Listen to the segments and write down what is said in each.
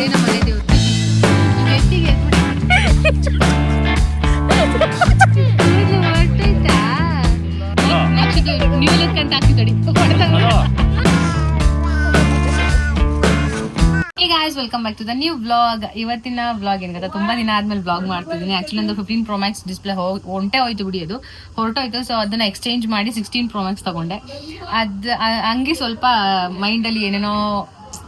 ಇದೇ ನಮ್ಮ ಮನೆ ದೇವ್ರು. Guys welcome back to the new vlog ಇವತ್ತಿನ ವ್ಲಾಗ್ ಏನ್ ಗೊತ್ತಾ? ತುಂಬಾ ದಿನ ಆದ್ಮೇಲೆ ಬ್ಲಾಗ್ ಮಾಡ್ತಿದ್ದೀನಿ. ಆಕ್ಚುಲಿ ಒಂದು ಫಿಫ್ಟೀನ್ ಪ್ರೊಮ್ಯಾಕ್ಸ್ ಡಿಸ್ಪ್ಲೇ ಹೊಂಟೆ ಹೋಯ್ತು ಬಿಡಿ ಅದು. ಹೊರಟೋಯ್ತು ಸೊ ಅದನ್ನ ಎಕ್ಸ್ಚೇಂಜ್ ಮಾಡಿ ಸಿಕ್ಸ್ಟೀನ್ ಪ್ರೊಮ್ಯಾಕ್ಸ್ ತಗೊಂಡೆ. ಅದ್ ಹಂಗೆ ಸ್ವಲ್ಪ ಮೈಂಡಲ್ಲಿ ಏನೇನೋ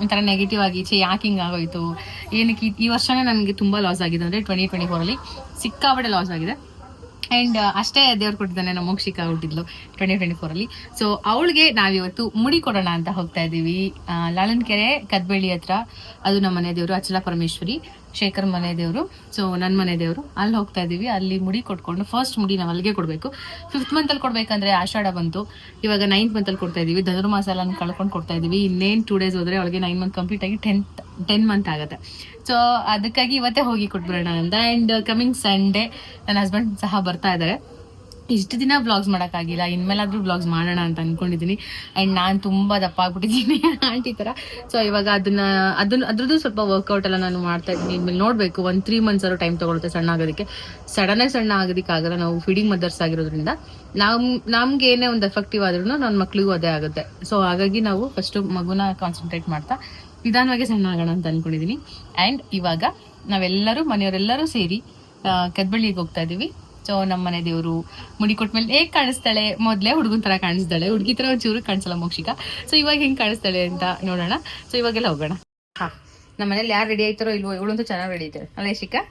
ಒಂಥರ ನೆಗೆಟಿವ್ ಆಗಿ ಚೆ ಯಾಕೆ ಹಿಂಗೆ ಆಗೋಯ್ತು ಏನಕ್ಕೆ ಈ- ವರ್ಷವೇ ನನಗೆ ತುಂಬ ಲಾಸ್ ಆಗಿದೆ. ಅಂದರೆ ಟ್ವೆಂಟಿ ಟ್ವೆಂಟಿ ಫೋರಲ್ಲಿ ಸಿಕ್ಕಾಬಡೆ ಲಾಸ್ ಆಗಿದೆ. ಆ್ಯಂಡ್ ಅಷ್ಟೇ ದೇವ್ರು ಕೊಟ್ಟಿದ್ದಾನೆ, ನಮ್ಮ ಮೋಕ್ಷಿಕ ಹುಟ್ಟಿದ್ಲು ಟ್ವೆಂಟಿ ಟ್ವೆಂಟಿ ಫೋರಲ್ಲಿ ಸೊ ಅವಳಿಗೆ ನಾವಿವತ್ತು ಮುಡಿ ಕೊಡೋಣ ಅಂತ ಹೋಗ್ತಾ ಇದ್ದೀವಿ. ಲಾಲನ್ ಕೆರೆ ಕದ್ಬಳ್ಳಿ ಹತ್ರ. ಅದು ನಮ್ಮ ಮನೆ ದೇವರು ಅಚಲ ಪರಮೇಶ್ವರಿ. ಶೇಖರ್ ಮನೆ ದೇವರು. ಸೊ ನನ್ನ ಮನೆ ದೇವರು. ಅಲ್ಲಿ ಹೋಗ್ತಾ ಇದ್ದೀವಿ ಅಲ್ಲಿ ಮುಡಿ ಕೊಟ್ಕೊಂಡು ಫಸ್ಟ್ ಮುಡಿ ನಾವು ಅಲ್ಲಿಗೆ ಕೊಡಬೇಕು. ಫಿಫ್ತ್ ಮಂತಲ್ಲಿ ಕೊಡಬೇಕಂದ್ರೆ ಆಷಾಢ ಬಂತು. ಇವಾಗ ನೈನ್ತ್ ಮಂತಲ್ಲಿ ಕೊಡ್ತಾ ಇದ್ದೀವಿ ಧನುರ್ಮಾಸ ಎಲ್ಲ ಕಳ್ಕೊಂಡು ಕೊಡ್ತಾ ಇದ್ದೀವಿ ಇನ್ನೇನು ಟೂ ಡೇಸ್ ಹೋದರೆ ಅವಳಿಗೆ ನೈನ್ ಮಂತ್ ಕಂಪ್ಲೀಟ್ ಆಗಿ ಟೆಂತ್ ಟೆನ್ ಮಂತ್ ಆಗುತ್ತೆ. ಸೊ ಅದಕ್ಕಾಗಿ ಇವತ್ತೇ ಹೋಗಿ ಕೊಟ್ಬಿಡೋಣ ಅಂತ ಆ್ಯಂಡ್ ಕಮಿಂಗ್ ಸಂಡೇ ನನ್ನ ಹಸ್ಬೆಂಡ್ ಸಹ ಬರ್ತಾ ಇದ್ದಾರೆ ಇಷ್ಟು ದಿನ ಬ್ಲಾಗ್ಸ್ ಮಾಡೋಕ್ಕಾಗಿಲ್ಲ. ಇನ್ಮೇಲಾದರೂ ಬ್ಲಾಗ್ಸ್ ಮಾಡೋಣ ಅಂತ ಅನ್ಕೊಂಡಿದ್ದೀನಿ ಆ್ಯಂಡ್ ನಾನು ತುಂಬ ದಪ್ಪ ಆಗ್ಬಿಟ್ಟಿದ್ದೀನಿ ಆಂಟಿ ಥರ ಸೊ ಇವಾಗ ಅದನ್ನ, ಅದನ್ನು, ಅದ್ರದ್ದು ಸ್ವಲ್ಪ ವರ್ಕೌಟ್ ಎಲ್ಲ ನಾನು ಮಾಡ್ತಾ ಇದ್ದೀನಿ. ಇನ್ಮೇಲೆ ನೋಡಬೇಕು, ಒಂದು ತ್ರೀ ಮಂತ್ಸ್ ಅವರು ಟೈಮ್ ತಗೊಳುತ್ತೆ ಸಣ್ಣ ಆಗೋದಕ್ಕೆ. ಸಡನ್ನೇ ಸಣ್ಣ ಆಗೋದಕ್ಕಾಗಲ್ಲ ನಾವು ಫೀಡಿಂಗ್ ಮದರ್ಸ್ ಆಗಿರೋದ್ರಿಂದ. ನಮ್ಮ ನಮ್ಗೆ ಏನೇ ಒಂದು ಎಫೆಕ್ಟಿವ್ ಆದ್ರೂ ನನ್ನ ಮಕ್ಳಿಗೂ ಅದೇ ಆಗುತ್ತೆ. ಸೊ ಹಾಗಾಗಿ ನಾವು ಫಸ್ಟ್ ಮಗುನ ಕಾನ್ಸಂಟ್ರೇಟ್ ಮಾಡ್ತಾ, ನಿಧಾನವಾಗಿ ಸಣ್ಣ ಆಗೋಣ ಅಂತ ಅಂದ್ಕೊಂಡಿದ್ದೀನಿ ಆ್ಯಂಡ್ ಇವಾಗ ನಾವೆಲ್ಲರೂ ಮನೆಯವರೆಲ್ಲರೂ ಸೇರಿ ಕದ್ಬಳ್ಳಿಗೆ ಹೋಗ್ತಾ ಇದೀವಿ. ಸೊ ನಮ್ಮ ಮನೆ ದೇವರು ಮುಡಿ ಕೊಟ್ಮೇಲೆ ಹೇಗ್ ಕಾಣಿಸ್ತಾಳೆ? ಮೊದಲೇ ಹುಡುಗನ ತರ ಕಾಣಿಸ್ತಾಳೆ ಹುಡುಗಿ ತರ ಒಂಚೂರು ಕಾಣಿಸಲ್ಲ ಮೋಕ್ಷಿಕ. ಸೊ ಇವಾಗ ಹೆಂಗ್ ಕಾಣಿಸ್ತಾಳೆ ಅಂತ ನೋಡೋಣ. ಸೊ ಇವಾಗೆಲ್ಲ ಹೋಗೋಣ. ಹಾ, ನಮ್ಮ ಮನೇಲಿ ಯಾರು ರೆಡಿ ಆಯ್ತಾರೋ ಇಲ್ವೋ ಇವಳಂತೂ ಚೆನ್ನಾಗಿ ರೆಡಿ ಆಯ್ತಾರೆ ಅಲ್ಲ ಯಶಿಕಾ?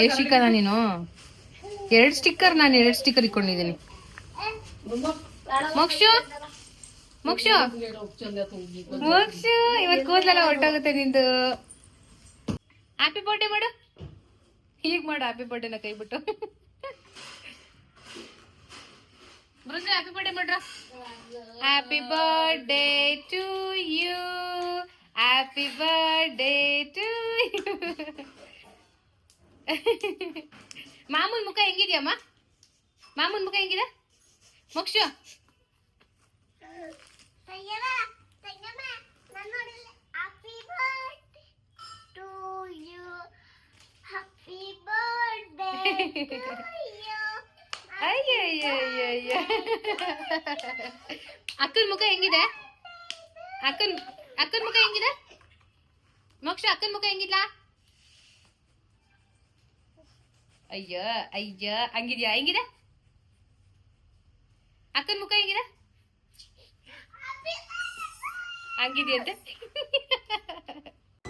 ಯಶಿಕಾ ನೀನು? ಎರಡ್ ಸ್ಟಿಕ್ಕರ್ ನಾನು ಎರಡ್ ಸ್ಟಿಕ್ಕರ್ ಇಟ್ಕೊಂಡಿದ್ದೀನಿ. ಮೋಕ್ಷು? ಮೋಕ್ಷು? ಮೋಕ್ಷು ಇವತ್ತು ಕೂದಲೆಲ್ಲ ಹೊರಟೋಗುತ್ತೆ ನಿಂದು. ಹ್ಯಾಪಿ ಬರ್ಡೇ ಮಾಡು ಹೀಗ್ ಮಾಡು ಹ್ಯಾಪಿ ಬರ್ಡೇನ ಕೈ ಬಿಟ್ಟು ಬೃಂದ ಹ್ಯಾಪಿ ಬರ್ಡೇ ಮಾಡ್ರ happy birthday to you happy birthday to you ಮಾಮೂಲ್ ಮುಖ ಹೆಂಗಿದ್ಯಮ್ಮ ಮಾಮೂಲ್ ಮುಖ ಹೆಂಗಿದೆ ಮೋಕ್ಷು ಅಯ್ಯಯ್ಯಯ್ಯಯ್ಯ ಅಕ್ಕನ ಮುಖ ಹೆಂಗಿದೆ ಅಕ್ಕನ್ ಅಕ್ಕನ ಮುಖ ಹೆಂಗಿದೆ ಮೋಕ್ಷ ಅಕ್ಕನ ಮುಖ ಹೆಂಗಿಲ್ಲ ಅಯ್ಯ ಅಯ್ಯ ಹಂಗಿದ್ಯಾ ಹೆಂಗಿದೆ ಅಕ್ಕನ ಮುಖ ಹೆಂಗಿದೆ ಹಂಗಿದೆಯಂತೆ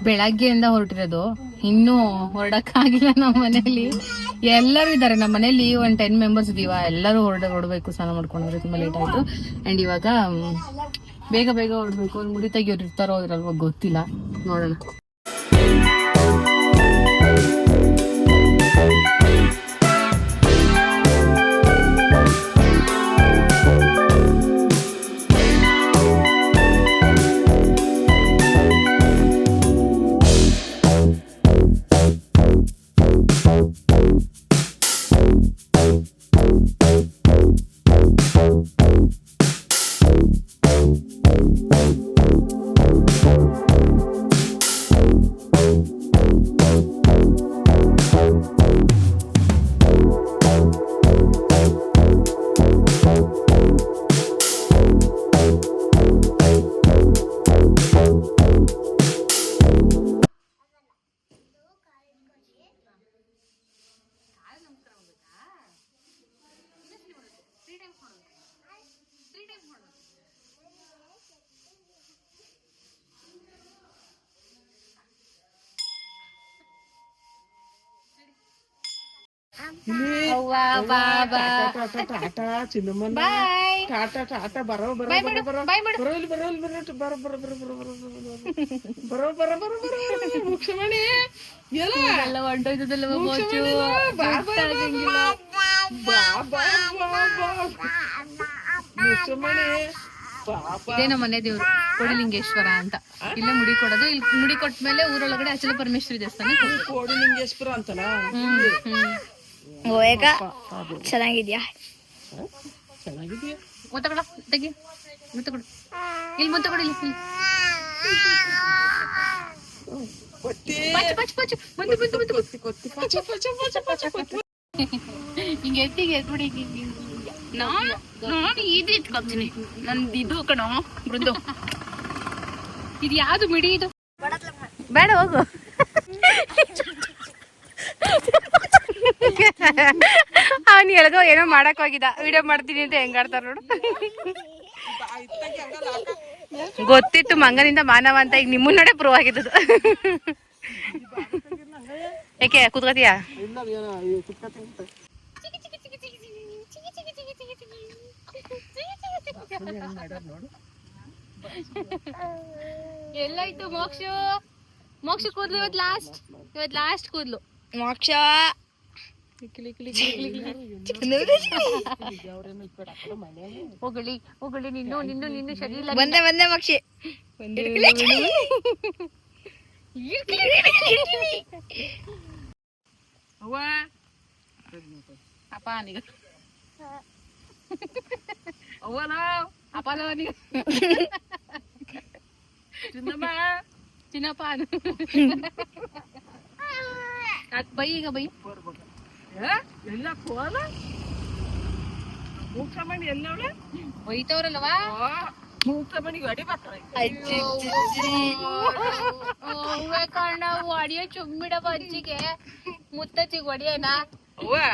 ಬೆಳಗ್ಗೆಯಿಂದ ಹೊರಟಿರೋದು. ಇನ್ನೂ ಹೊರಡಕ್ಕಾಗಿಲ್ಲ ನಮ್ಮ ಮನೇಲಿ ಎಲ್ಲರೂ ಇದ್ದಾರೆ. ನಮ್ಮ ಮನೇಲಿ ಒಂದು ಟೆನ್ ಮೆಂಬರ್ಸ್ ಇದೀವ. ಎಲ್ಲರೂ ಹೊರಡ ಹೊರಡಬೇಕು. ಸ್ನಾನ ಮಾಡ್ಕೊಂಡ್ರೆ ತುಂಬಾ ಲೇಟ್ ಆಯ್ತು. ಅಂಡ್ ಇವಾಗ ಬೇಗ ಬೇಗ ಹೊರಡಬೇಕು. ಒಂದು ಮುಡಿ ತೆಗಿಯೋರು ಇರ್ತಾರೋ ಗೊತ್ತಿಲ್ಲ. ನೋಡೋಣ. ಅವ್ವ ಬಾಬಾ ಟಾಟಾ ಚಿನ್ನಮ್ಮನ ಬಾಯ್ ಟಾಟಾ ಟಾಟಾ ಬರೋ ಬರೋ ಬಾಯ್ ಮಾಡು ಬರೋ ಬಾಯ್ ಮಾಡು ಬರೋ ಇಲ್ಲಿ ಬರೋ ಇಲ್ಲಿ ಬರೋ ಬರೋ ಬರೋ ಬರೋ ಬರೋ ಬರೋ ಬರೋ ಬರೋ ಬರೋ ಬರೋ ಮುಕ್ಷಮಣಿ ಎಲ್ಲ ಎಲ್ಲ ಹೊಂಟೋಯ್ತದಲ್ಲ ಮೋಚು ಬಾ ಬಾ ಬಾ ಬಾ ಬಾ ಮುಕ್ಷಮಣಿ ಬಾಬಾ ಇದೇ ನಮ್ಮ ಮನೆ ದೇವ್ರು ಕೊಡಿಲಿಂಗೇಶ್ವರ ಅಂತ ಇಲ್ಲ ಮುಡಿ ಕೊಡೋದು ಇಲ್ಲಿ ಮುಡಿ ಕೊಟ್ಮೇಲೆ ಊರೊಳಗಡೆ ಅಚಲ ಪರಮೇಶ್ವರಿ ದೇವಸ್ಥಾನ ಕೋಡಿಲಿಂಗೇಶ್ವರ ಅಂತನಾ ಗೋಯಕ ಚೆನ್ನಾಗಿದ್ಯಾ? ಚೆನ್ನಾಗಿದ್ಯಾ? ಮುತ್ತಕೊಡ ತೆಗಿ. ಮುತ್ತಕೊಡು ಇಲ್ಲಿ ಮುತ್ತಕೊಡು ಇಲ್ಲಿ ಇಲ್ಲಿ. ಹಿಂಗೆ ಎತ್ತಿಗೆ ಎತ್ಬಿಡಿ ನಾನು ನಾನು ಇದು ಇಟ್ಕೊತೀನಿ ನಂದು ಇದು ಕಣ ಮೃದು. ಇದು ಯಾವುದು ಬಿಡಿ ಇದು? ಬೇಡ ಹೋಗು. ಅವ್ನು ಹೇಳ್ದು ಏನೋ ಮಾಡಕ್ ಹೋಗಿದ್ದ. ವಿಡಿಯೋ ಮಾಡ್ತೀನಿ ಅಂತ ಹೆಂಗಾಡ್ತಾರ ನೋಡು. ಗೊತ್ತಿತ್ತು ಮಂಗನಿಂದ ಮಾನವ ಅಂತ ಈಗ ನಿಮ್ಮ ನೋಡೇ ಪ್ರೂವ್ ಆಗಿದ್ದು ಏಕೆ ಕೂತ್ಕೋತೀಯಾ. ಎಲ್ಲಾಯ್ತು ಮೋಕ್ಷ? ಮೋಕ್ಷ ಕೂದ್ಲು ಇವತ್ ಲಾಸ್ಟ್ ಇವತ್ ಲಾಸ್ಟ್ ಕೂದ್ಲು. ಮೋಕ್ಷ? ಹೋಗಲಿ ಹೋಗಲಿ ನಿನ್ನು ನಿನ್ನು ನಿನ್ನು ಸರಿ ಇಲ್ಲ ಬಂದೆ ಬಂದೆ ಮೋಕ್ಷಿ ಅವ್ವ ಅಪ್ಪ ನೀಗ ಅವ್ವನ ಅಪ್ಪನ ನೀಗ ಚಿನ್ನಮ್ಮ ಚಿನ್ನಪ್ಪ ಅನು. ಅದ್ ಬೈ ಈಗ ಬೈ ಏ? ಎಲ್ಲ ಕೋಲ? ಮೂಕ್ಷಮಣಿ ಎಲ್ಲವಳೆ? ಬೈತವ್ರಲ್ವಾ ಮೂಕ್ಷಮಣಿಗೆ ಅಡಿ ಬರ್ತಾರೆ ಅವ್ವೆ ಅಡಿಯ ಚುಮ್ಮಿಡವ ಅಜ್ಜಿಗೆ ಮುತ್ತಚ್ಚಿಗೆ ಒಡಿಯನಾ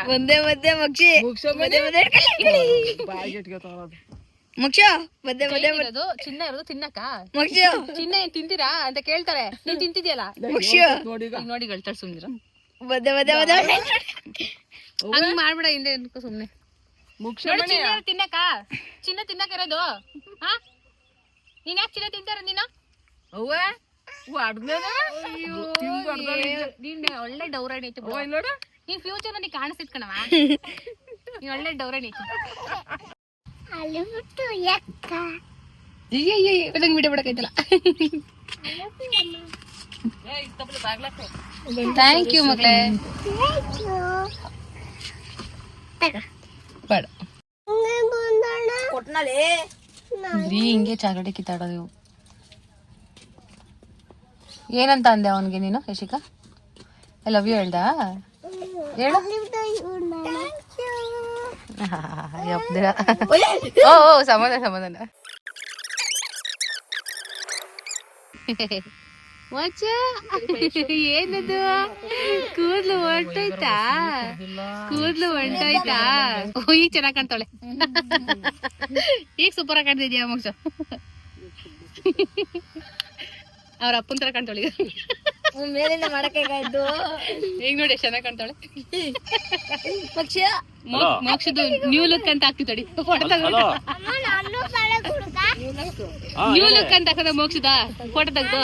ಒಂದೇ ಬಂದೆ ಮಕ್ಷಿ ಬಾಯಿಗೆ ಇಟ್ಕೊತಾವದು ಮೋಕ್ಷ ಬಂದೆ ಬಂದೆ ಇರೋದು ಚಿನ್ನ ಇರೋದು ತಿನ್ನಕ ಮಕ್ಷ ಚಿನ್ನ ಏನ್ ತಿಂತೀರಾ ಅಂತ ಕೇಳ್ತಾರೆ. ನೀನ್ ತಿಂತಿದ್ಯಲ್ಲ? ಮಕ್ಷ ನೋಡೀಗ ನೋಡಿ ಹೇಳ್ತಾರೆ ಸುಮ್ನಿರ ಬಂದೆ ಬಂದೆ ಬಂದೆ ಹಂಗ್ ಮಾಡ್ಬಿಡ ಹಿಂದೆ ಅನ್ಕೋ ಸುಮ್ನೆ. ಚಿನ್ನ ತಿನ್ನಕ ಚಿನ್ನ ತಿನ್ನಕ್ ಇರೋದು. ಹಾ? ನೀನ್ ಯಾಕೆ ಚಿನ್ನ ತಿಂತಾರ ನೀನು? ಅವ್ವ ನೀನ್ ಒಳ್ಳೆ ಡೌರಾಣಿ ಐತಿ ನೋಡು. ನೀನ್ ಫ್ಯೂಚರ್ ನನಗೆ ಕಾಣಿಸ್ತಿತ್ ಕಣವ ನೀನ್ ಒಳ್ಳೆ ಡೌರಾಣಿ ಐತಿ. ಅಯ್ಯ ವಿಡಿಯೋ ಬಿಡಕೈತಲ್ಲ ಥ್ಯಾಂಕ್ ಯು ಮಗಳೇ. ಬೇಡ. ಬರೀ ಹಿಂಗೆ ಚಾಗಡೆ ಕಿತ್ತಾಡೋದು ಇವು ಏನಂತ ಅಂದೆ ಅವನಿಗೆ ನೀನು ಯಶಿಕಾ ಐ ಲವ್ ಯು ಹೇಳ್ದ? ಹೇಳು. ಓ ಓ ಸಮಾಧಾನ ಸಮಾಧಾನ. ಮಚ್ಚ? ಏನದು? ಕೂದ್ಲು ಹೊಂಟೋಯ್ತಾ ಕೂದ್ಲು ಹೊಂಟೋಯ್ತಾ ಈಗ ಚೆನ್ನಾಗ್ ಕಾಣ್ತಾಳೆ ಈಗ ಸೂಪರ್ ಆಗಿ ಕಾಣ್ತಿದ್ಯಾ ಮೋಕ್ಷ ಅವ್ರ ಅಪ್ಪನ ತರ ಕಾಣ್ತಾಳೆ. ಮೇಲಿಂದ ಮಾಡಕ್ಕಾಯ್ತು ಈಗ ನೋಡಿ ಎಷ್ಟು ಚೆನ್ನಾಗಿ ಕಾಣ್ತಾಳೆ. ಪಕ್ಷ. ಮೋ- ಮೋಕ್ಷದು ನ್ಯೂ ಲುಕ್ ಅಂತ ಹಾಕ್ತಿದ್ದಾಡಿ ಫೋಟೋ ತೆಗ್ದು ನ್ಯೂ ಲುಕ್ ಅಂತ ಹಾಕದ ಮೋಕ್ಷದ. ಫೋಟೋ ತೆಗ್ದು.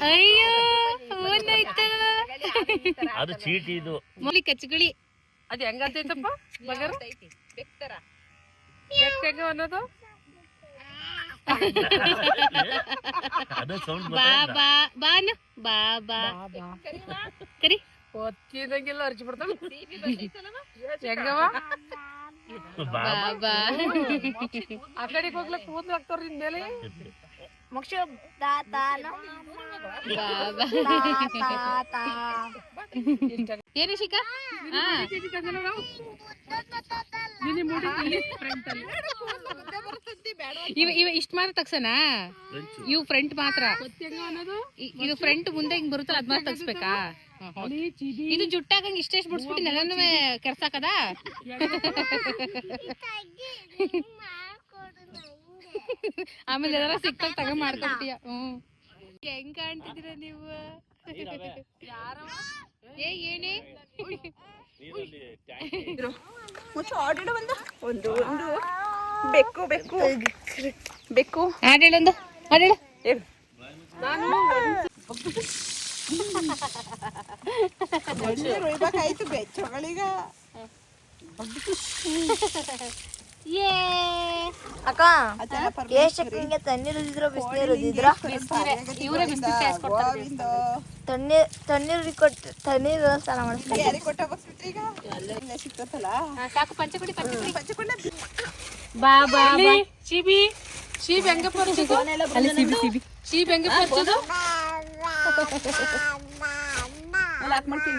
ಅಯ್ಯೋ ಏನಾಯ್ತು ಅದು ಚೀಟಿ ಇದು. ಮೋಲಿ ಕಚ್ಚಗುಳಿ. ಅದು ಹೆಂಗಂತೈತಪ್ಪ ಬಗರ್? ಬೆಕ್ಕ ಅನ್ನೋದು? ಅದು ಸೌಂಡ್ ಬಾ ಬಾ ಬಾನು. ಬಾ ಬಾ. ಕರಿ. ಒತ್ತಿದಂಗೆಲ್ಲ ಅರ್ಜಿ ಬಿಡ್ತಾವ ಹೆಂಗವ? ಬಾ ಬಾ. ಆ ಕಡೆಗೆ ಹೋಗ್ಲಕ್ ಕೂದ್ಲು ಹಾಕ್ತಾರ ನಿನ್ ಮೇಲೆ. ಏನು ಹಾ ಇಲ್ಲಿ ಅಲ್ಲಿ. ಇವ ಇವ ಇಷ್ಟ ಮಾತ್ರ ತಗ್ಸನಾ? ಇವು ಫ್ರಂಟ್ ಮಾತ್ರ. ಇ- ಇದು ಫ್ರಂಟ್ ಮುಂದೆ ಹಿಂಗ್ ಬರುತ್ತಲ್ಲ ಅದ್ ಮಾತ್ರ ತಗ್ಸ್ಬೇಕಾ? ಇದು ಜುಟ್ಟಾಗ ಇದು ಜುಟ್ಟಾಗಂಗ್ ಇಷ್ಟೆಷ್ಟು ಬಿಡ್ಸ್ಬಿಟ್ಟು ಎಲ್ಲಾನು ಕೆರ್ಸಾಕದ? ಆಮೇಲೆ ಏನಾರ ಸಿಕ್ತಾಗ ತಗ ಮಾಡ್ಕೊಂತೀಯ ಹ್ಮ್ ಹೆಂಗ್ ಕಾಣ್ತಿದ್ದೀರ ನೀವು? ಏ ಏನೇ? ಒಂದು. ಒಂದು ಬೆಕ್ಕು ಬೆಕ್ಕು. ಬೆಕ್ಕು. ರೊಯ್ಬೇಕಾಯ್ತು ಬೆಚ್ಚಗಳೀಗ ಅಕ್ಕ ಎಷ್ಟು ಹಿಂಗೆ ತಣ್ಣೀರು ಇದ್ರ ಬಿಸಿನೀರು ಕಾಯಿಸ್ಕೊಡ್ತಾರೆ ತಣ್ಣೀರ್ ತಣ್ಣೀರು ಕೊಟ್ಟು ತಣ್ಣೀರು ಸ್ನಾನ ಮಾಡಿಸ್ತಾರೆ. ಯಾರಿಗೆ ಕೊಟ್ಟ ಬಸ್ಬಿಟ್ರಿ ಈಗ? ಅಲ್ಲೇ ಸಿಕ್ತತ್ತಲ್ಲ ಸಾಕು ಪಂಚಕುಡಿ ಪಂಚಕುಡಿ ಬಾ ಬಾ ಬಾ ಚಿಬಿ ಶೀಬ್ ಹೆಂಗೆ ಪರಿಚೋದು? ಅಲ್ಲಿ ಶೀಬ್ ಹೆಂಗೆ ಪರಿಚೋದು? ಮಾಡ್ತೀನಿ.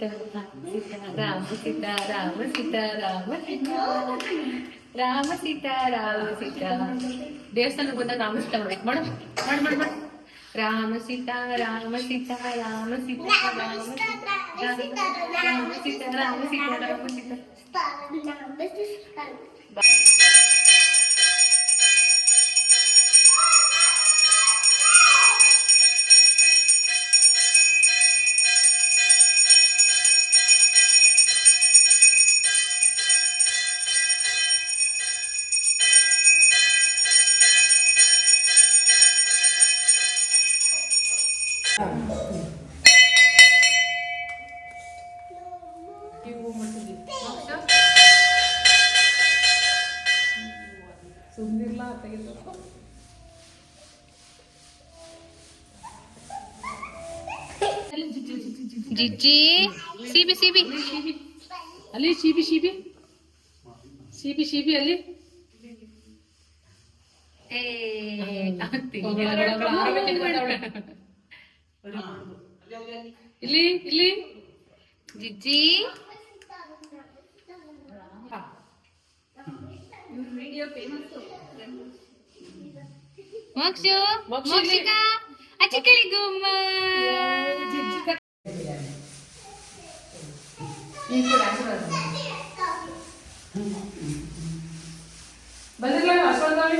ರಾಮ ಸೀತಾ ರಾಮ ಸೀತಾ ರಾಮ ಸೀತಾ ರಾಮ ಸೀತಾ ರಾಮ ಸೀತಾ ದೇವಸ್ಥಾನಕ್ಕೆ ಬಂದಾಗ ರಾಮ ಸೀತಾ ಮಾಡ್ಬೇಕು ಮಾಡು ಮಾಡು ಮಾಡು ಮಾಡು ರಾಮ ಸೀತಾ ರಾಮ ಸೀತಾ ರಾಮ ಸೀತಾ ರಾಮ ಜಿಜ್ಜಿ ಸಿಬಿ ಸಿಬಿ. ಅಲ್ಲಿ. ಶೀಬಿ ಶೀಬಿ ಶೀಬಿ ಶೀಬಿ ಅಲ್ಲಿ ಏ ಇಲ್ಲಿ ಇಲ್ಲಿ. ಜಿಜ್ಜಿ. ಮೋಕ್ಷು ಮೋಕ್ಷಿಕ ಅಚಿಕಲಿ ಗುಮ್ಮ ಬಂದಿರ್ಲ ಅಶ್ವಂತಾವಿ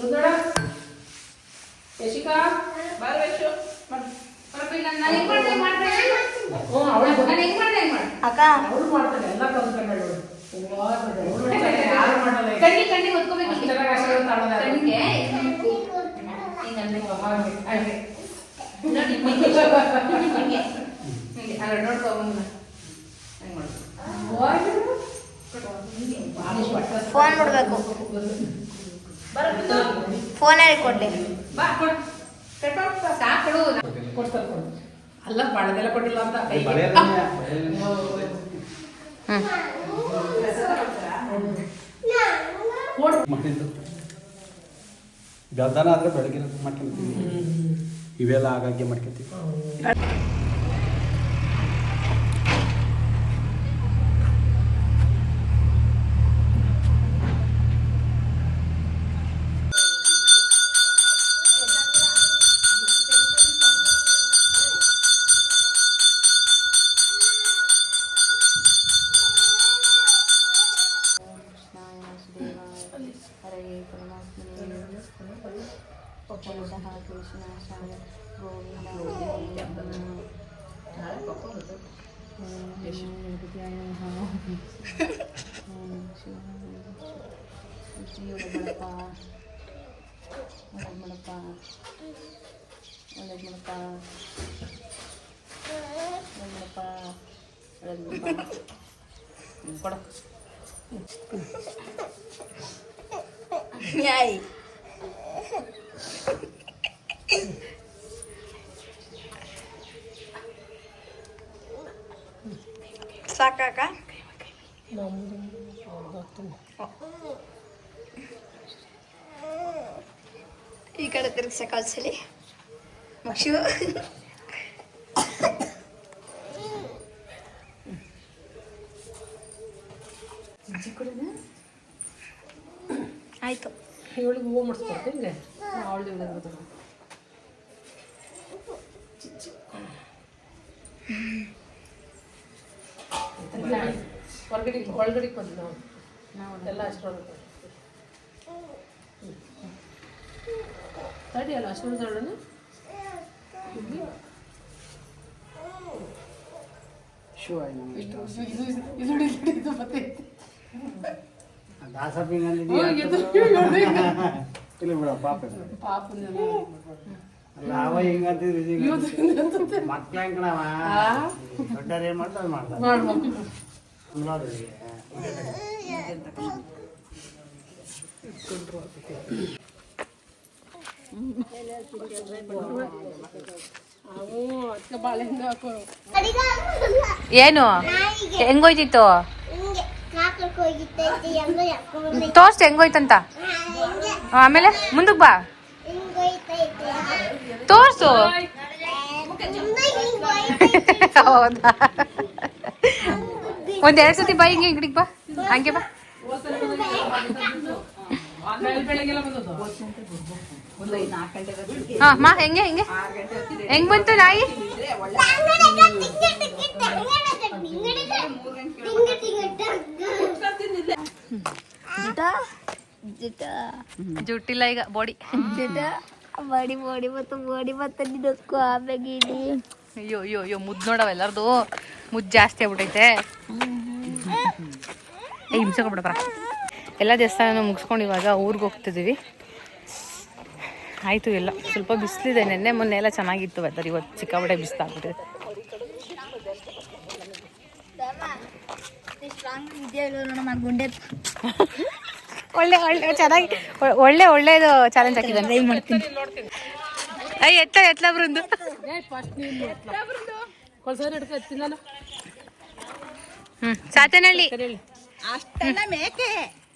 ರುದ್ರಡ ಯಶಿಕಾ ಬಾರ ಯಶು ನಾನು ಹೆಂಗ್ ಮಾಡ್ದೆ? ಹೆಂಗ್ ಮಾಡ್ದೆ? ಅವಳು ನಾನು ಹೆಂಗ್ ಮಾಡ್ದೆ? ಹೆಂಗ್ ಮಾಡ್ದೆ? ಅಕ್ಕ. ಅವಳು ಮಾಡ್ತಾಳೆ ಎಲ್ಲ ಕಲ್ತ್ಕೊಂಡಳು ಯಾರು ಮಾಡಲ್ಲ. ಕಣ್ಣಿ ಕಣ್ಣಿ ಹೊತ್ಕೋಬೇಕು. ಆಶೀರ್ವಾದ ಯಾರು? ಕಣ್ಣಿಗೆ. ನೋಡಿ ನೋಡ್ಕೊ ಮಾಡು. ಫೋನ್ ಬಿಡ್ಬೇಕು ಫೋನಲ್ಲಿ ಕೊಡ್ಲಿ ಬಾ ಕೊಡು. ಕಟ್ಬಿಟ್ಟು ಸಾಕು ಕೊಡು. ಅಲ್ಲ ಬಡದೆಲ್ಲ ಕೊಟ್ಟಿಲ್ಲ ಅಂತ. ಗಲ್ದಾನ ಆದ್ರೆ ಬೆಳಗ್ಗೆ ಮಾಡ್ಕೊಂತೀವಿ ಇವೆಲ್ಲ ಆಗಾಗ್ಗೆ ಮಾಡ್ಕೊತೀವಿ. ಒಳಗಡಪ್ಪ ಒಳಗ್ ಮಾಡಪ್ಪ ಒಳಗ್ ಮಾಡಪ್ಪ ಒಳಗ್ ಮಾಡಪ್ಪ ಒಳಗ್ ಮಾಡಪ್ಪ ಹ್ಮ್, ಕೊಡು ಯಾಯ್ ಸಾಕಾಕ ಈ ಕಡೆ ತಿರುಗಿಸ ಕಳ್ಸಲಿ ಮಕ್ಷು ಆಯ್ತು. ಇವಳಿಗೆ ಹೂವು ಮಾಡಿಸ್ಕೊಡ್ತೀನಿ ಅವಳು ಹೊರಗಡೆ ಒಳಗಡೆ ಬಂದು ನಾವು. ಎಲ್ಲ ಅಷ್ಟೊಳಗೆ ತಡಿ ಅಲ್ಲ ಅಷ್ಟೊಂದು ನೋಡೋಣ ಇದು ಇದು ಇದು ಇದು ಇದು ಮತ್ತೆ. ಇಲ್ಲಿ ಬಿಡ ಪಾಪ ಪಾಪನೆಲ್ಲ ಅಲ್ಲ. ಅವ ಹಿಂಗಂತಿದ್ರು ಇದು. ಮಕ್ಳ ದೊಡ್ಡವ್ರು ಏನ್ ಮಾಡ್ತಾರೆ ಮಾಡ್ತಾರೆ. ಮಾಡ್ಬೇಕು ನೋಡ್ರಿ ಅವು ಅದಕ್ಕೆ ಬಾಳೆಹಣ್ಣು ಹಾಕೋ ಏನು? ಹೆಂಗೋಯ್ತಿತ್ತು? ತೋರ್ಸ್ತು ತೋರ್ಸ್ ಹೆಂಗೋಯ್ತಂತ ಹಿಂಗೆ. ಆಮೇಲೆ ಮುಂದಕ್ಕೆ ಬಾ. ತೋರ್ಸು. ಹೌದಾ? ಒಂದ್ ಎರಡ್ ಸತಿ ಬಾ ಹಿಂಗೆ ಹಿಂಗಡಿಗೆ ಬಾ. ಹಂಗೆ ಬಾ. ಹಾ ಮಾ ಹೆಂಗೆ ಹೆಂಗೆ ಹೆಂಗ್ ಬಂತು ನಾಯಿ ಜಿಟ ಜಿಟ ಜುಟ್ಟಿಲ್ಲ ಈಗ ಬಾಡಿ ಜಿಟ ಬಾಡಿ ಬಾಡಿ ಮತ್ತು ಬಾಡಿ ಮತ್ತೆ ನಿದಕ್ಕೂ ಆಮೇಲೆ ಅಯ್ಯೋ ಅಯ್ಯೋ ಅಯ್ಯೋ ಮುದ್ದು ನೋಡವ ಎಲ್ಲಾರ್ದು ಮುದ್ದು ಜಾಸ್ತಿ ಆಗ್ಬಿಟೈತೆ ಏ ಹಿಂಸೆ ಬರ ಎಲ್ಲ ದೇವಸ್ಥಾನ ಮುಗಿಸ್ಕೊಂಡು ಇವಾಗ ಊರಿಗೆ ಹೋಗ್ತಿದ್ದೀವಿ ಆಯಿತು ಎಲ್ಲ ಸ್ವಲ್ಪ ಬಿಸಿಲಿದೆ ನೆನ್ನೆ ಮೊನ್ನೆ ಎಲ್ಲ ಚೆನ್ನಾಗಿತ್ತು ವೆದರ್ ಇವತ್ತು ಸಿಕ್ಕಾಪಟ್ಟೆ ಬಿಸಿಲಾಗ್ಬಿಟ್ಟಿದೆ. ಒಳ್ಳೆ ಒಳ್ಳೆ ಚೆನ್ನಾಗಿ ಒಳ್ಳೆ ಒಳ್ಳೇದು ಚಾಲೆಂಜ್ ಹಾಕಿದ್ದಾನೆ ಏನು ಮಾಡ್ತೀನಿ. ಅಯ್ಯ ಎತ್ತ ಎತ್ಲ ಬೃಂದು ಏ ಸಾತನಹಳ್ಳಿ. ನೀನು ಮೇಕೆ. ಹ್ಞೂ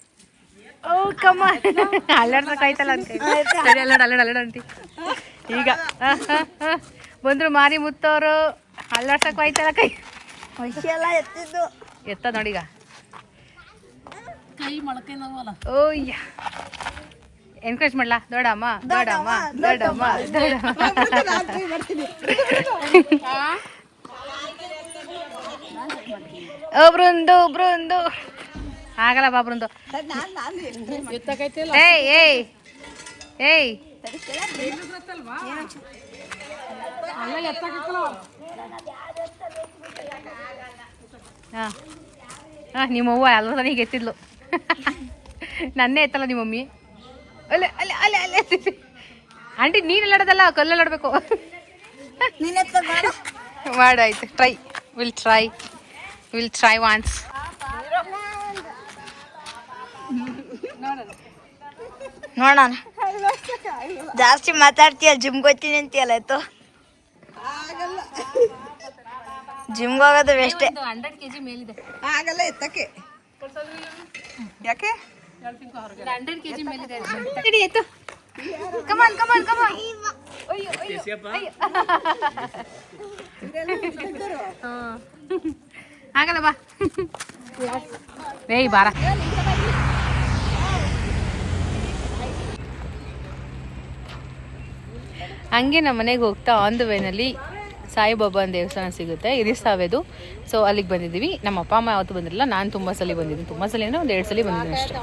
ಓ ಕಮ್ಮ ಅಲ್ಲಾಡ್ಸಕ್ಕಾಯ್ತಲ್ಲ ಅಂತ. ಸರಿ ಅಲ್ಲಾಡ ಅಲ್ಲಾಡ ಅಲ್ಲಾಡ ಅಂತಿ ಈಗ. ಬಂದ್ರು ಮಾರಿ ಮುತ್ತವರು. ಅಲ್ಲಾಡ್ಸಕ್ ಆಯ್ತಲ್ಲ ಕೈ. ಎಲ್ಲ ಎತ್ತಿದ್ದು. ಎತ್ತ ನೋಡೀಗ ಕೈ ಮೊಳಕೈ ನೋವಲ್ಲ ಓಯ್ಯ ಎನ್ಕರೇಜ್ ಮಾಡ್ಲಾ? ದೊಡ್ಡಮ್ಮ ದೊಡ್ಡಮ್ಮ ದೊಡ್ಡಮ್ಮ ದೊಡ್ಡಮ್ಮ. ಬೃಂದು ಬೃಂದು. ಆಗಲ್ಲ ಬಾಬ್ರಂದು ಏಯ್ ಏಯ್ ಏಯ್. ಹಾಂ. ಹಾಂ ನಿಮ್ಮ ಅವ್ವ ಅಲ್ಲ ಈಗ ಎತ್ತಿದ್ಲು. ನನ್ನೇ ಎತ್ತಲ್ಲ ನಿಮ್ಮ ಮಮ್ಮಿ. ಅಲ್ಲೇ ಅಲ್ಲೇ ಅಲ್ಲೇ ಅಲ್ಲೇ ಆಂಟಿ ನೀನು ಎಲ್ಲಾಡೋದಲ್ಲ ಕಲ್ಲಲ್ಲಿ ಆಡಬೇಕು ನೀನ್ ಎತ್ತ ಬೇಡ ಮಾಡಾಯ್ತು try will try will try once ನೋಡೋಣ. ಜಾಸ್ತಿ ಮಾತಾಡ್ತೀಯ ಜಿಮ್ಗೆ ಹೋಗ್ತೀನಿ ಅಂತೀಯಲ್ಲ ಆಯ್ತು? ಜಿಮ್ಗೆ ಹೋಗೋದು ಎಷ್ಟೇ ಹಂಡ್ರೆಡ್ ಕೆ ಜಿ ಮೇಲಿದೆ. ಆಗಲ್ಲ ಎತ್ತಕ್ಕೆ. ಯಾಕೆ? ಹಂಡ್ರೆಡ್ ಕೆ ಜಿ ಮೇಲಿದೆ. ಇಡಿ ಎತ್ತು. ಕಮಾನ್ ಕಮಾನ್ ಕಮಾನ್ ಆಗಲ್ಲ ಬಾ. ಏಯ್ ಬಾರ. ಹಂಗೆ ನಮ್ಮ ಮನೆಗೆ ಹೋಗ್ತಾ ಆನ್ ದ ವೇನಲ್ಲಿ ಸಾಯಿಬಾಬಾನ ದೇವಸ್ಥಾನ ಸಿಗುತ್ತೆ. ಇರಿಸಾವೆದು ಸೊ ಅಲ್ಲಿಗೆ ಬಂದಿದ್ದೀವಿ. ನಮ್ಮ ಅಪ್ಪ, ಅಮ್ಮ ಯಾವತ್ತು ಬಂದಿರಲಿಲ್ಲ ನಾನು ತುಂಬ ಸಲ ಬಂದಿದ್ದೀನಿ. ತುಂಬ ಸಲ ಅಂದರೆ ಒಂದು ಎರಡು ಸಲ ಬಂದಿದ್ದೀನಿ ಅಷ್ಟೇ.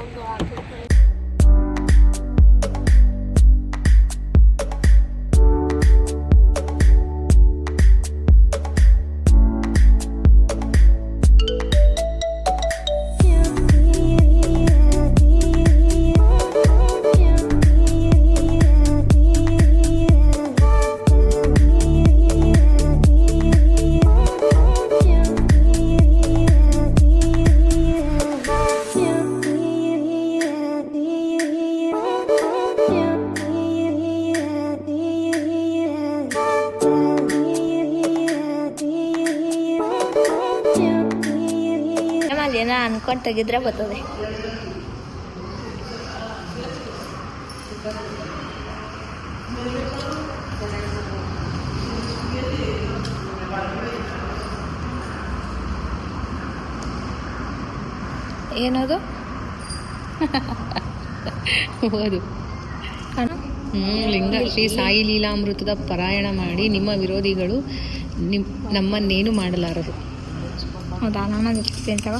ಏನೋ ತೆಗೆದ್ರೆ ಬರ್ತದೆ. ಏನದು? ಹೌದು ಹ್ಮ್ ಲಿಂಗ. ಶ್ರೀ ಸಾಯಿ ಲೀಲಾಮೃತದ ಪಾರಾಯಣ ಮಾಡಿ ನಿಮ್ಮ ವಿರೋಧಿಗಳು ನಿಮ್ಮ ನಮ್ಮನ್ನೇನು ಮಾಡಲಾರದು? ಹೌದಾ? ನಾನು ಅಂತವ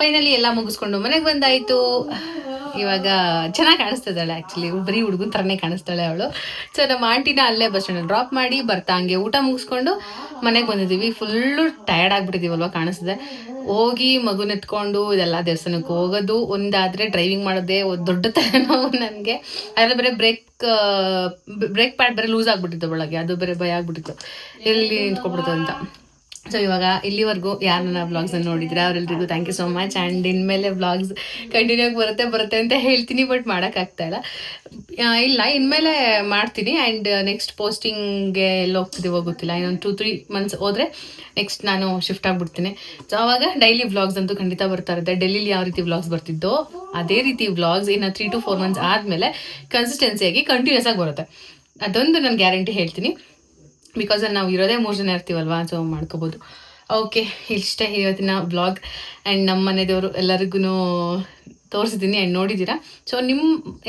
ಫೈನಲಿ ಎಲ್ಲ ಮುಗಿಸ್ಕೊಂಡು ಮನೆಗೆ ಬಂದಾಯ್ತು. ಇವಾಗ ಚೆನ್ನಾಗಿ ಕಾಣಿಸ್ತಿದ್ದಾಳೆ ಆ್ಯಕ್ಚುಲಿ ಬರೀ ಹುಡುಗನ ಥರನೇ ಕಾಣಿಸ್ತಾಳೆ ಅವಳು. ಸೊ ನಮ್ಮ ಆಂಟಿನ ಅಲ್ಲೇ ಬಸ್ ಸ್ಟ್ಯಾಂಡ್ ಡ್ರಾಪ್ ಮಾಡಿ ಬರ್ತಾ ಹಂಗೆ ಊಟ ಮುಗಿಸ್ಕೊಂಡು ಮನೆಗೆ ಬಂದಿದ್ದೀವಿ ಫುಲ್ಲು ಟಯರ್ಡ್ ಆಗಿಬಿಟ್ಟಿದ್ದೀವಲ್ವ ಕಾಣಿಸ್ತಿದೆ. ಹೋಗಿ ಮಗುನ ಎತ್ಕೊಂಡು ಇದೆಲ್ಲ ದೇವಸ್ಥಾನಕ್ಕೆ ಹೋಗೋದು, ಒಂದಾದರೆ ಡ್ರೈವಿಂಗ್ ಮಾಡೋದೇ ದೊಡ್ಡ ತರನೋ ನನಗೆ. ಅದರಲ್ಲಿ ಬೇರೆ ಬ್ರೇಕ್ ಬ್ರೇಕ್ ಪ್ಯಾಡ್ ಬೇರೆ ಲೂಸ್ ಆಗಿಬಿಟ್ಟಿತ್ತು ಒಳಗೆ. ಅದು ಬೇರೆ ಭಯ ಆಗಿಬಿಟ್ಟಿತ್ತು. ಎಲ್ಲಿ ನಿಂತ್ಕೊಬಿಡ್ತು ಅಂತ. ಸೊ ಇವಾಗ ಇಲ್ಲಿವರೆಗೂ ಯಾರು ನನ್ನ ಅನ್ನು ನೋಡಿದ್ರೆ ಅವರೆಲ್ಲರಿಗೂ thank you so much and ಇನ್ಮೇಲೆ ಬ್ಲಾಗ್ಸ್ ಕಂಟಿನ್ಯೂ ಆಗಿ ಬರುತ್ತೆ ಬರುತ್ತೆ ಅಂತ ಹೇಳ್ತೀನಿ ಬಟ್ ಮಾಡೋಕ್ಕಾಗ್ತಾ ಇಲ್ಲ. ಇಲ್ಲ, ಇನ್ಮೇಲೆ ಮಾಡ್ತೀನಿ. ಆ್ಯಂಡ್ ನೆಕ್ಸ್ಟ್ ಪೋಸ್ಟಿಂಗ್ಗೆ ಎಲ್ಲಿ ಹೋಗ್ತಿದ್ದೀವೋ ಗೊತ್ತಿಲ್ಲ. ಇನ್ನೊಂದು ಟೂ ತ್ರೀ ಮಂತ್ಸ್ ಹೋದರೆ ನೆಕ್ಸ್ಟ್ ನಾನು ಶಿಫ್ಟ್ ಆಗಿಬಿಡ್ತೀನಿ. ಸೊ ಆವಾಗ ಡೈಲಿ ವ್ಲಾಗ್ಸ್ ಅಂತೂ ಖಂಡಿತ ಬರ್ತಾ ಇರುತ್ತೆ. ಡೆಲ್ಲಿಲಿ ಯಾವ ರೀತಿ ವ್ಲಾಗ್ಸ್ ಬರ್ತಿದ್ದೋ, ಅದೇ ರೀತಿ ವ್ಲಾಗ್ಸ್ ಇನ್ನು ತ್ರೀ ಟು ಫೋರ್ ಮಂತ್ಸ್ ಆದಮೇಲೆ ಕನ್ಸಿಸ್ಟೆನ್ಸಿಯಾಗಿ ಕಂಟಿನ್ಯೂಸ್ ಆಗಿ ಬರುತ್ತೆ. ಅದೊಂದು ನಾನು ಗ್ಯಾರಂಟಿ ಹೇಳ್ತೀನಿ. ಬಿಕಾಸ್ ನಾವು ಇರೋದೇ ಮೂರು ಜನ ಇರ್ತೀವಲ್ವಾ ಸೊ ಮಾಡ್ಕೋಬೋದು. ಓಕೆ ಇಷ್ಟೇ ಇವತ್ತಿನ ಬ್ಲಾಗ್ ಆ್ಯಂಡ್ ನಮ್ಮ ಮನೆದೇವರು ಎಲ್ಲರಿಗೂ ತೋರಿಸಿದ್ದೀನಿ ಆ್ಯಂಡ್ ನೋಡಿದ್ದೀರಾ ಸೊ ನಿಮ್ಮ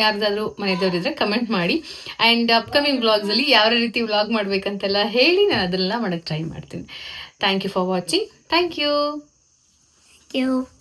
ಯಾರ್ದಾದ್ರೂ ಮನೆದೇವ್ರಿದ್ರೆ ಕಮೆಂಟ್ ಮಾಡಿ. ಆ್ಯಂಡ್ ಅಪ್ಕಮಿಂಗ್ ಬ್ಲಾಗ್ಸಲ್ಲಿ ಯಾವ ರೀತಿ ವ್ಲಾಗ್ ಮಾಡಬೇಕಂತೆಲ್ಲ ಹೇಳಿ ನಾನು ಅದನ್ನೆಲ್ಲ ಮಾಡೋಕ್ಕೆ ಟ್ರೈ ಮಾಡ್ತೀನಿ. Thank you for watching thank you you.